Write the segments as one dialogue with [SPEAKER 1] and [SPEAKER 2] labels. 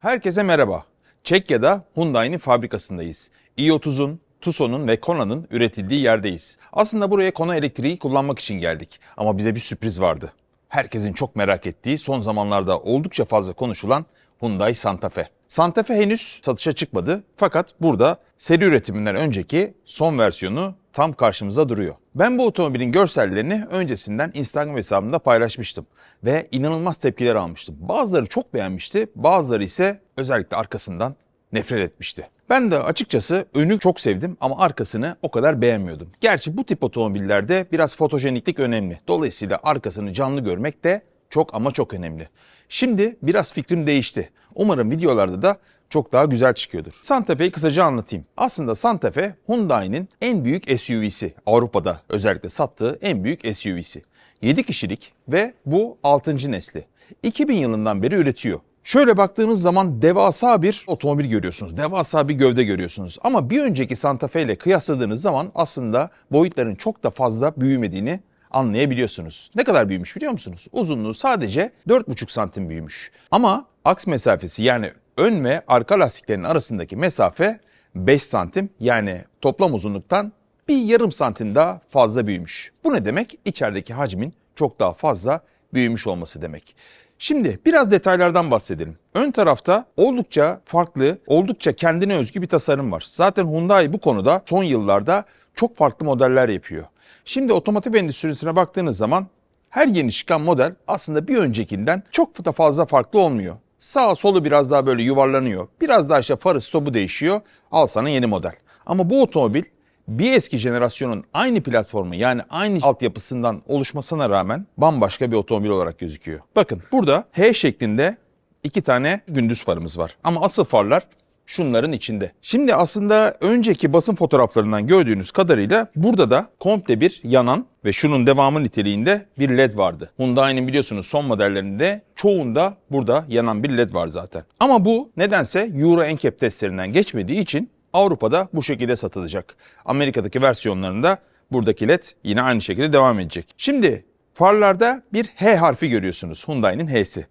[SPEAKER 1] Herkese merhaba. Çekya'da Hyundai'nin fabrikasındayız. i30'un, Tucson'un ve Kona'nın üretildiği yerdeyiz. Aslında buraya Kona elektriği kullanmak için geldik. Ama bize bir sürpriz vardı. Herkesin çok merak ettiği, son zamanlarda oldukça fazla konuşulan Hyundai Santa Fe. Santa Fe henüz satışa çıkmadı fakat burada seri üretiminden önceki son versiyonu tam karşımıza duruyor. Ben bu otomobilin görsellerini öncesinden Instagram hesabımda paylaşmıştım ve inanılmaz tepkiler almıştım. Bazıları çok beğenmişti, bazıları ise özellikle arkasından nefret etmişti. Ben de açıkçası önü çok sevdim ama arkasını o kadar beğenmiyordum. Gerçi bu tip otomobillerde biraz fotojeniklik önemli. Dolayısıyla arkasını canlı görmek de çok ama çok önemli. Şimdi biraz fikrim değişti. Umarım videolarda da çok daha güzel çıkıyordur. Santa Fe'yi kısaca anlatayım. Aslında Santa Fe Hyundai'nin en büyük SUV'si. Avrupa'da özellikle sattığı en büyük SUV'si. 7 kişilik ve bu 6. nesli. 2000 yılından beri üretiyor. Şöyle baktığınız zaman devasa bir otomobil görüyorsunuz. Devasa bir gövde görüyorsunuz. Ama bir önceki Santa Fe ile kıyasladığınız zaman aslında boyutların çok da fazla büyümediğini anlayabiliyorsunuz. Ne kadar büyümüş biliyor musunuz? Uzunluğu sadece 4,5 santim büyümüş. Ama aks mesafesi yani ön ve arka lastiklerin arasındaki mesafe 5 santim yani toplam uzunluktan bir yarım santim daha fazla büyümüş. Bu ne demek? İçerideki hacmin çok daha fazla büyümüş olması demek. Şimdi biraz detaylardan bahsedelim. Ön tarafta oldukça farklı, oldukça kendine özgü bir tasarım var. Zaten Hyundai bu konuda son yıllarda çok farklı modeller yapıyor. Şimdi otomotiv endüstrisine baktığınız zaman her yeni çıkan model aslında bir öncekinden çok da fazla farklı olmuyor. Sağ solu biraz daha böyle yuvarlanıyor. Biraz daha işte farı stopu değişiyor. Al sana yeni model. Ama bu otomobil bir eski jenerasyonun aynı platformu yani aynı altyapısından oluşmasına rağmen bambaşka bir otomobil olarak gözüküyor. Bakın burada H şeklinde iki tane gündüz farımız var. Ama asıl farlar şunların içinde. Şimdi aslında önceki basın fotoğraflarından gördüğünüz kadarıyla burada da komple bir yanan ve şunun devamı niteliğinde bir led vardı. Hyundai'nin biliyorsunuz son modellerinde çoğunda burada yanan bir led var zaten. Ama bu nedense Euro NCAP testlerinden geçmediği için Avrupa'da bu şekilde satılacak. Amerika'daki versiyonlarında buradaki led yine aynı şekilde devam edecek. Şimdi farlarda bir H harfi görüyorsunuz. Hyundai'nin H'si.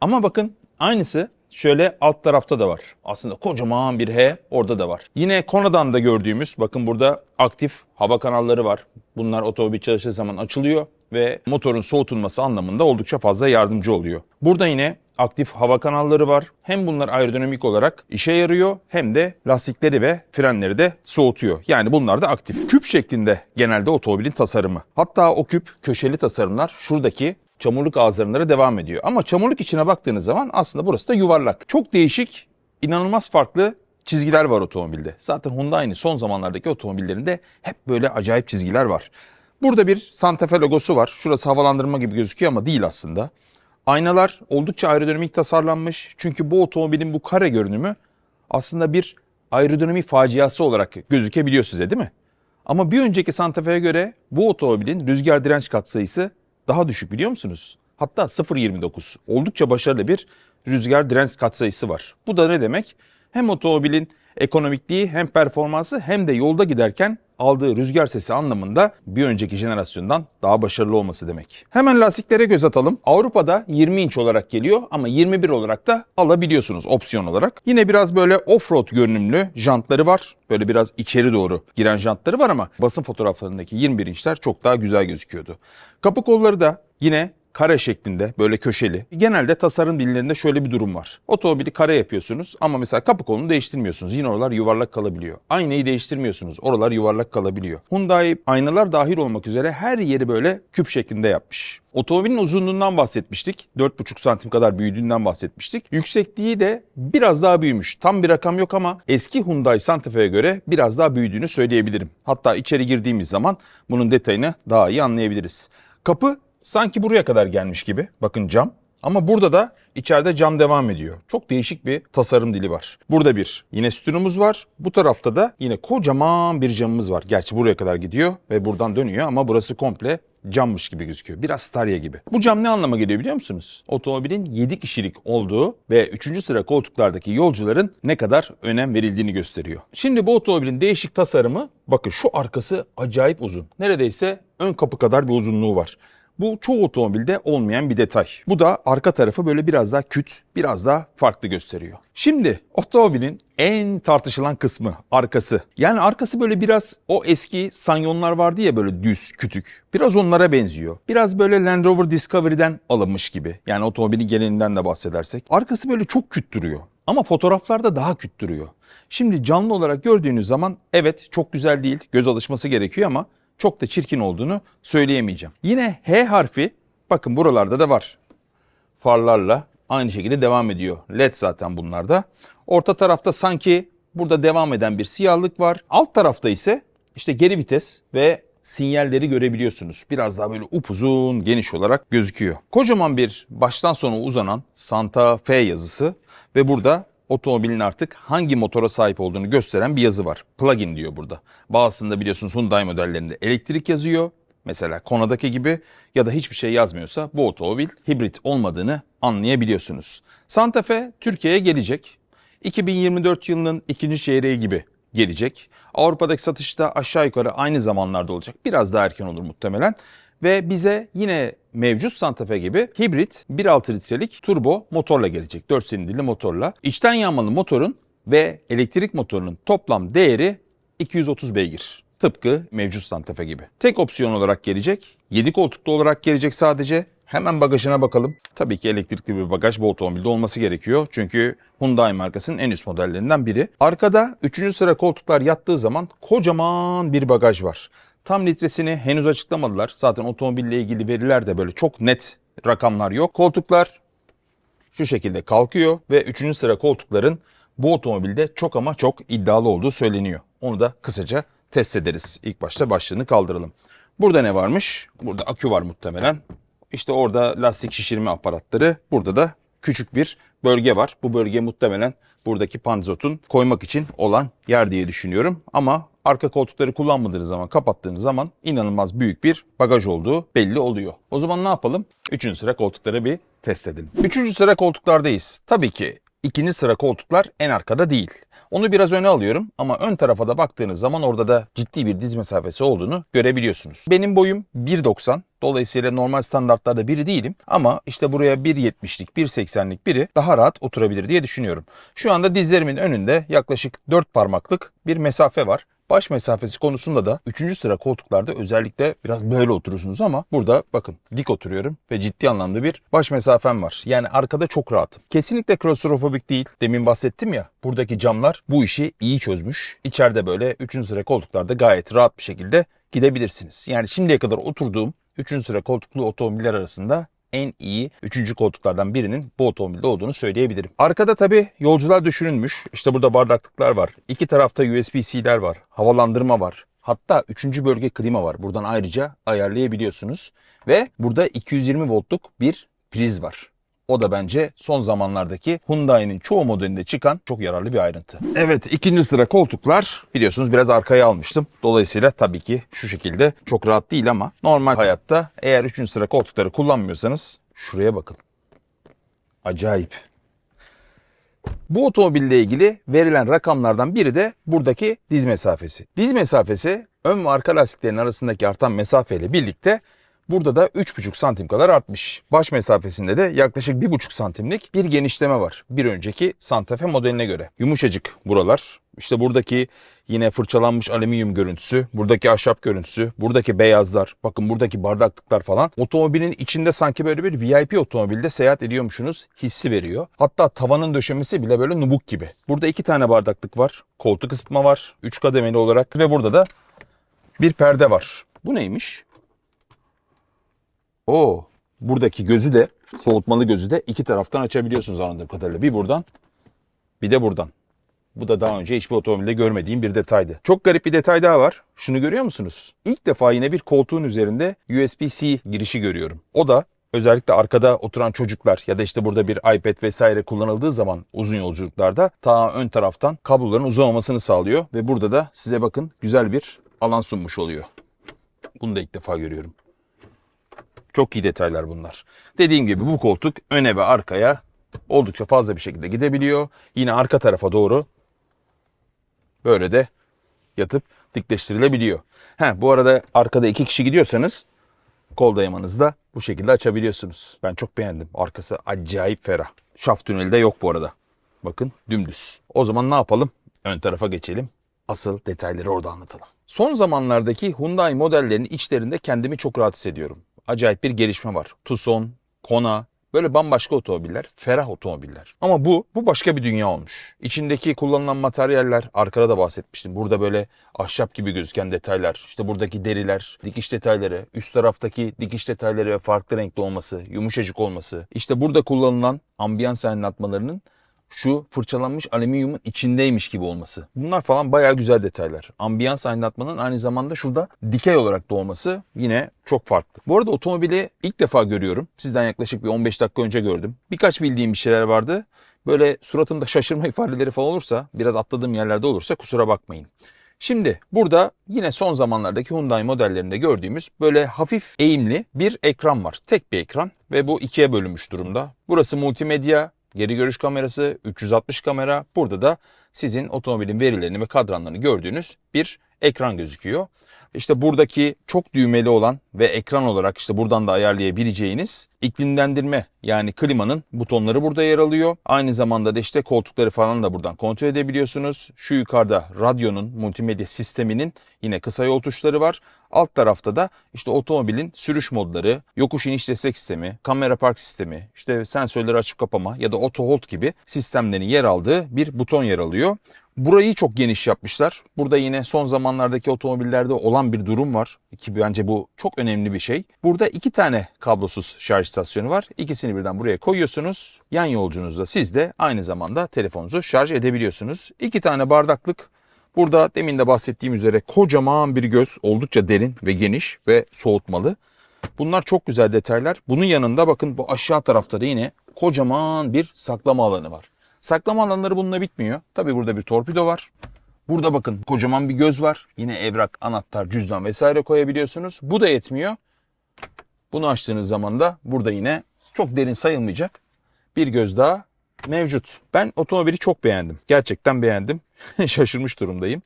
[SPEAKER 1] Ama bakın aynısı şöyle alt tarafta da var. Aslında kocaman bir H orada da var. Yine Kona'dan da gördüğümüz bakın burada aktif hava kanalları var. Bunlar otomobil çalıştığı zaman açılıyor ve motorun soğutulması anlamında oldukça fazla yardımcı oluyor. Burada yine aktif hava kanalları var. Hem bunlar aerodinamik olarak işe yarıyor hem de lastikleri ve frenleri de soğutuyor. Yani bunlar da aktif. Küp şeklinde genelde otomobilin tasarımı. Hatta o küp köşeli tasarımlar şuradaki çamurluk ağızlarına devam ediyor. Ama çamurluk içine baktığınız zaman aslında burası da yuvarlak. Çok değişik, inanılmaz farklı çizgiler var otomobilde. Zaten Hyundai'nin son zamanlardaki otomobillerinde hep böyle acayip çizgiler var. Burada bir Santa Fe logosu var. Şurası havalandırma gibi gözüküyor ama değil aslında. Aynalar oldukça aerodinamik tasarlanmış. Çünkü bu otomobilin bu kare görünümü aslında bir aerodinamik faciası olarak gözükebiliyor size değil mi? Ama bir önceki Santa Fe'ye göre bu otomobilin rüzgar direnç katsayısı daha düşük biliyor musunuz? Hatta 0.29. Oldukça başarılı bir rüzgar direnç katsayısı var. Bu da ne demek? Hem otomobilin ekonomikliği hem performansı hem de yolda giderken aldığı rüzgar sesi anlamında bir önceki jenerasyondan daha başarılı olması demek. Hemen lastiklere göz atalım. Avrupa'da 20 inç olarak geliyor ama 21 olarak da alabiliyorsunuz opsiyon olarak. Yine biraz böyle off-road görünümlü jantları var. Böyle biraz içeri doğru giren jantları var ama basın fotoğraflarındaki 21 inçler çok daha güzel gözüküyordu. Kapı kolları da yine kare şeklinde böyle köşeli. Genelde tasarım dillerinde şöyle bir durum var. Otomobili kare yapıyorsunuz ama mesela kapı kolunu değiştirmiyorsunuz. Yine oralar yuvarlak kalabiliyor. Aynayı değiştirmiyorsunuz. Oralar yuvarlak kalabiliyor. Hyundai aynalar dahil olmak üzere her yeri böyle küp şeklinde yapmış. Otomobilin uzunluğundan bahsetmiştik. 4,5 santim kadar büyüdüğünden bahsetmiştik. Yüksekliği de biraz daha büyümüş. Tam bir rakam yok ama eski Hyundai Santa Fe'ye göre biraz daha büyüdüğünü söyleyebilirim. Hatta içeri girdiğimiz zaman bunun detayını daha iyi anlayabiliriz. Kapı sanki buraya kadar gelmiş gibi. Bakın cam. Ama burada da içeride cam devam ediyor. Çok değişik bir tasarım dili var. Burada bir yine sütunumuz var. Bu tarafta da yine kocaman bir camımız var. Gerçi buraya kadar gidiyor ve buradan dönüyor ama burası komple cammış gibi gözüküyor. Biraz Staria gibi. Bu cam ne anlama geliyor biliyor musunuz? Otomobilin 7 kişilik olduğu ve 3. sıra koltuklardaki yolcuların ne kadar önem verildiğini gösteriyor. Şimdi bu otomobilin değişik tasarımı bakın şu arkası acayip uzun. Neredeyse ön kapı kadar bir uzunluğu var. Bu çoğu otomobilde olmayan bir detay. Bu da arka tarafı böyle biraz daha küt, biraz daha farklı gösteriyor. Şimdi otomobilin en tartışılan kısmı arkası. Yani arkası böyle biraz o eski Sanyonlar vardı ya böyle düz, kütük. Biraz onlara benziyor. Biraz böyle Land Rover Discovery'den alınmış gibi. Yani otomobilin genelinden de bahsedersek. Arkası böyle çok küt duruyor. Ama fotoğraflarda daha küt duruyor. Şimdi canlı olarak gördüğünüz zaman evet çok güzel değil, göz alışması gerekiyor ama çok da çirkin olduğunu söyleyemeyeceğim. Yine H harfi bakın buralarda da var. Farlarla aynı şekilde devam ediyor. LED zaten bunlarda. Orta tarafta sanki burada devam eden bir siyahlık var. Alt tarafta ise işte geri vites ve sinyalleri görebiliyorsunuz. Biraz daha böyle upuzun, geniş olarak gözüküyor. Kocaman bir baştan sona uzanan Santa Fe yazısı ve burada otomobilin artık hangi motora sahip olduğunu gösteren bir yazı var. Plug-in diyor burada. Bazısında biliyorsunuz Hyundai modellerinde elektrik yazıyor. Mesela Kona'daki gibi ya da hiçbir şey yazmıyorsa bu otomobil hibrit olmadığını anlayabiliyorsunuz. Santa Fe Türkiye'ye gelecek. 2024 yılının ikinci çeyreği gibi gelecek. Avrupa'daki satışta aşağı yukarı aynı zamanlarda olacak. Biraz daha erken olur muhtemelen. Ve bize yine mevcut Santa Fe gibi hibrit 1.6 litrelik turbo motorla gelecek. 4 silindirli motorla. İçten yanmalı motorun ve elektrik motorunun toplam değeri 230 beygir. Tıpkı mevcut Santa Fe gibi. Tek opsiyon olarak gelecek. 7 koltuklu olarak gelecek sadece. Hemen bagajına bakalım. Tabii ki elektrikli bir bagaj bu otomobilde olması gerekiyor. Çünkü Hyundai markasının en üst modellerinden biri. Arkada 3. sıra koltuklar yattığı zaman kocaman bir bagaj var. Tam litresini henüz açıklamadılar. Zaten otomobille ilgili veriler de böyle çok net rakamlar yok. Koltuklar şu şekilde kalkıyor ve 3. sıra koltukların bu otomobilde çok ama çok iddialı olduğu söyleniyor. Onu da kısaca test ederiz. İlk başta başlığını kaldıralım. Burada ne varmış? Burada akü var muhtemelen. İşte orada lastik şişirme aparatları. Burada da küçük bir bölge var. Bu bölge muhtemelen buradaki panzotun koymak için olan yer diye düşünüyorum. Ama arka koltukları kullanmadığınız zaman, kapattığınız zaman inanılmaz büyük bir bagaj olduğu belli oluyor. O zaman ne yapalım? Üçüncü sıra koltukları bir test edelim. Üçüncü sıra koltuklardayız. Tabii ki ikinci sıra koltuklar en arkada değil. Onu biraz öne alıyorum ama ön tarafa da baktığınız zaman orada da ciddi bir diz mesafesi olduğunu görebiliyorsunuz. Benim boyum 1.90. Dolayısıyla normal standartlarda biri değilim ama işte buraya 1.70'lik, 1.80'lik biri daha rahat oturabilir diye düşünüyorum. Şu anda dizlerimin önünde yaklaşık 4 parmaklık bir mesafe var. Baş mesafesi konusunda da 3. sıra koltuklarda özellikle biraz böyle oturursunuz ama burada bakın dik oturuyorum ve ciddi anlamda bir baş mesafem var. Yani arkada çok rahatım. Kesinlikle klostrofobik değil. Demin bahsettim ya buradaki camlar bu işi iyi çözmüş. İçeride böyle 3. sıra koltuklarda gayet rahat bir şekilde gidebilirsiniz. Yani şimdiye kadar oturduğum 3. sıra koltuklu otomobiller arasında en iyi 3. koltuklardan birinin bu otomobilde olduğunu söyleyebilirim. Arkada tabi yolcular düşünülmüş. İşte burada bardaklıklar var. İki tarafta USB-C'ler var. Havalandırma var. Hatta 3. bölge klima var. Buradan ayrıca ayarlayabiliyorsunuz. Ve burada 220 voltluk bir priz var. O da bence son zamanlardaki Hyundai'nin çoğu modelinde çıkan çok yararlı bir ayrıntı. Evet ikinci sıra koltuklar biliyorsunuz biraz arkaya almıştım. Dolayısıyla tabii ki şu şekilde çok rahat değil ama normal hayatta eğer üçüncü sıra koltukları kullanmıyorsanız şuraya bakın. Acayip. Bu otomobille ilgili verilen rakamlardan biri de buradaki diz mesafesi. Diz mesafesi ön ve arka lastiklerin arasındaki artan mesafeyle birlikte Burada da 3,5 santim kadar artmış. Baş mesafesinde de yaklaşık 1,5 santimlik bir genişleme var. Bir önceki Santa Fe modeline göre. Yumuşacık buralar. İşte buradaki yine fırçalanmış alüminyum görüntüsü, buradaki ahşap görüntüsü, buradaki beyazlar, bakın buradaki bardaklıklar falan otomobilin içinde sanki böyle bir VIP otomobilde seyahat ediyormuşsunuz hissi veriyor. Hatta tavanın döşemesi bile böyle nubuk gibi. Burada iki tane bardaklık var, koltuk ısıtma var, üç kademeli olarak ve burada da bir perde var. Bu neymiş? O buradaki gözü de soğutmalı gözü de iki taraftan açabiliyorsunuz anladığım kadarıyla. Bir buradan bir de buradan. Bu da daha önce hiçbir otomobilde görmediğim bir detaydı. Çok garip bir detay daha var. Şunu görüyor musunuz? İlk defa yine bir koltuğun üzerinde USB-C girişi görüyorum. O da özellikle arkada oturan çocuklar ya da işte burada bir iPad vesaire kullanıldığı zaman uzun yolculuklarda ta ön taraftan kabloların uzamamasını sağlıyor ve burada da size bakın güzel bir alan sunmuş oluyor. Bunu da ilk defa görüyorum. Çok iyi detaylar bunlar. Dediğim gibi bu koltuk öne ve arkaya oldukça fazla bir şekilde gidebiliyor. Yine arka tarafa doğru böyle de yatıp dikleştirilebiliyor. Ha, bu arada arkada iki kişi gidiyorsanız Kol dayamanızı da bu şekilde açabiliyorsunuz. Ben çok beğendim. Arkası acayip ferah. Şaft tüneli de yok bu arada. Bakın dümdüz. O zaman ne yapalım? Ön tarafa geçelim. Asıl detayları orada anlatalım. Son zamanlardaki Hyundai modellerinin içlerinde kendimi çok rahat hissediyorum. Acayip bir gelişme var. Tucson, Kona, böyle bambaşka otomobiller, ferah otomobiller. Ama bu, bu başka bir dünya olmuş. İçindeki kullanılan materyaller, arkada da bahsetmiştim. Burada böyle ahşap gibi gözüken detaylar, işte buradaki deriler, dikiş detayları, üst taraftaki dikiş detayları ve farklı renkli olması, yumuşacık olması, işte burada kullanılan ambiyans aydınlatmalarının şu fırçalanmış alüminyumun içindeymiş gibi olması. Bunlar falan bayağı güzel detaylar. Ambiyans aydınlatmanın aynı zamanda şurada dikey olarak da olması yine çok farklı. Bu arada otomobili ilk defa görüyorum. Sizden yaklaşık bir 15 dakika önce gördüm. Birkaç bildiğim bir şeyler vardı. Böyle suratımda şaşırma ifadeleri falan olursa, biraz atladığım yerlerde olursa kusura bakmayın. Şimdi burada yine son zamanlardaki Hyundai modellerinde gördüğümüz böyle hafif eğimli bir ekran var. Tek bir ekran ve bu ikiye bölünmüş durumda. Burası multimedya, geri görüş kamerası, 360 kamera. Burada da sizin otomobilin verilerini ve kadranlarını gördüğünüz bir ekran gözüküyor. İşte buradaki çok düğmeli olan ve ekran olarak işte buradan da ayarlayabileceğiniz iklimlendirme yani klimanın butonları burada yer alıyor. Aynı zamanda da işte koltukları falan da buradan kontrol edebiliyorsunuz. Şu yukarıda radyonun multimedya sisteminin yine kısa yol tuşları var. Alt tarafta da işte otomobilin sürüş modları, yokuş iniş destek sistemi, kamera park sistemi, işte sensörleri açıp kapama ya da auto hold gibi sistemlerin yer aldığı bir buton yer alıyor. Burayı çok geniş yapmışlar. Burada yine son zamanlardaki otomobillerde olan bir durum var ki bence bu çok önemli bir şey. Burada iki tane kablosuz şarj istasyonu var. İkisini birden buraya koyuyorsunuz. Yan yolcunuzda siz de aynı zamanda telefonunuzu şarj edebiliyorsunuz. İki tane bardaklık. Burada demin de bahsettiğim üzere kocaman bir göz oldukça derin ve geniş ve soğutmalı. Bunlar çok güzel detaylar. Bunun yanında bakın bu aşağı tarafta da yine kocaman bir saklama alanı var. Saklama alanları bununla bitmiyor. Tabi burada bir torpido var. Burada bakın kocaman bir göz var. Yine evrak, anahtar, cüzdan vesaire koyabiliyorsunuz. Bu da yetmiyor. Bunu açtığınız zaman da burada yine çok derin sayılmayacak bir göz daha mevcut. Ben otomobili çok beğendim. Gerçekten beğendim. Şaşırmış durumdayım.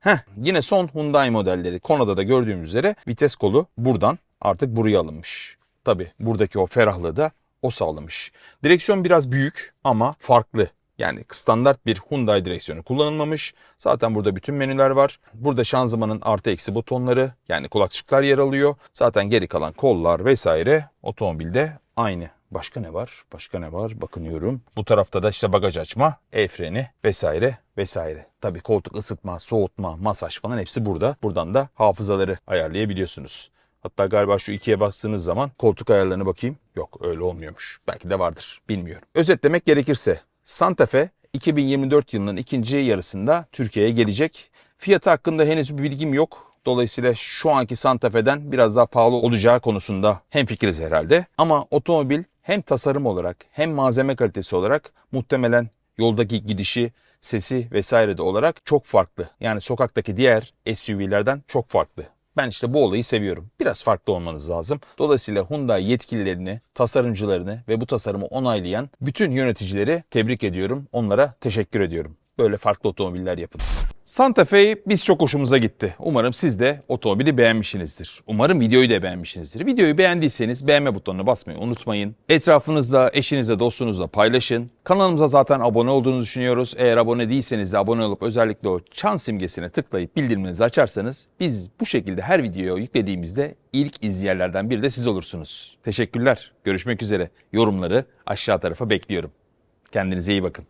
[SPEAKER 1] Heh, yine son Hyundai modelleri Kona'da da gördüğümüz üzere vites kolu buradan artık buraya alınmış. Tabi buradaki o ferahlığı da o sağlamış. Direksiyon biraz büyük ama farklı. Yani standart bir Hyundai direksiyonu kullanılmamış. Zaten burada bütün menüler var. Burada şanzımanın artı eksi butonları yani kulakçıklar yer alıyor. Zaten geri kalan kollar vesaire otomobilde aynı. Başka ne var? Başka ne var? Bakınıyorum. Bu tarafta da işte bagaj açma, el freni vesaire vesaire. Tabii koltuk ısıtma, soğutma, masaj falan hepsi burada. Buradan da hafızaları ayarlayabiliyorsunuz. Hatta galiba şu ikiye bastığınız zaman koltuk ayarlarına bakayım. Yok öyle olmuyormuş. Belki de vardır. Bilmiyorum. Özetlemek gerekirse Santa Fe 2024 yılının ikinci yarısında Türkiye'ye gelecek. Fiyatı hakkında henüz bir bilgim yok. Dolayısıyla şu anki Santa Fe'den biraz daha pahalı olacağı konusunda hemfikiriz herhalde. Ama otomobil hem tasarım olarak hem malzeme kalitesi olarak muhtemelen yoldaki gidişi, sesi vesaire de olarak çok farklı. Yani sokaktaki diğer SUV'lerden çok farklı. Ben işte bu olayı seviyorum. Biraz farklı olmanız lazım. Dolayısıyla Hyundai yetkililerini, tasarımcılarını ve bu tasarımı onaylayan bütün yöneticileri tebrik ediyorum. Onlara teşekkür ediyorum. Böyle farklı otomobiller yapın. Santa Fe biz çok hoşumuza gitti. Umarım siz de otomobili beğenmişsinizdir. Umarım videoyu da beğenmişsinizdir. Videoyu beğendiyseniz beğenme butonuna basmayı unutmayın. Etrafınızda, eşinizle, dostunuzla paylaşın. Kanalımıza zaten abone olduğunuzu düşünüyoruz. Eğer abone değilseniz de abone olup özellikle o çan simgesine tıklayıp bildirimlerinizi açarsanız biz bu şekilde her videoyu yüklediğimizde ilk izleyenlerden biri de siz olursunuz. Teşekkürler. Görüşmek üzere. Yorumları aşağı tarafa bekliyorum. Kendinize iyi bakın.